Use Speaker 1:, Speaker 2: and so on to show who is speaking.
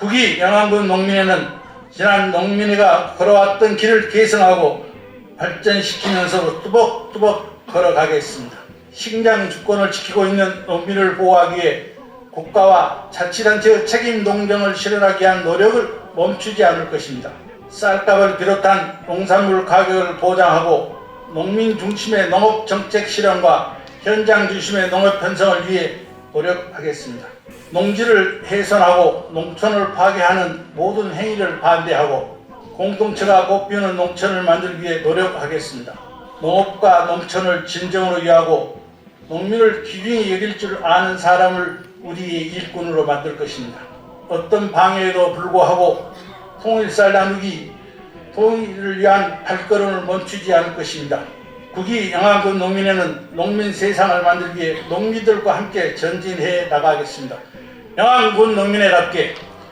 Speaker 1: 국이 영암군 농민회는 지난 농민회가 걸어왔던 길을 개선하고 발전시키면서 뚜벅뚜벅 걸어가겠습니다. 식량 주권을 지키고 있는 농민을 보호하기 위해 국가와 자치단체의 책임 농정을 실현하기 위한 노력을 멈추지 않을 것입니다. 쌀값을 비롯한 농산물 가격을 보장하고 농민 중심의 농업 정책 실현과 현장 중심의 농업 편성을 위해 노력하겠습니다. 농지를 훼손하고 농촌을 파괴하는 모든 행위를 반대하고 공동체가 꽃피우는 농촌을 만들기 위해 노력하겠습니다. 농업과 농촌을 진정으로 위하고 농민을 귀중히 여길 줄 아는 사람을 우리의 일꾼으로 만들 것입니다. 어떤 방해에도 불구하고 통일살 나누기 통일을 위한 발걸음을 멈추지 않을 것입니다. 국위 영암군 농민회는 농민 세상을 만들기 위해 농민들과 함께 전진해 나가겠습니다. 영암군 농민회답게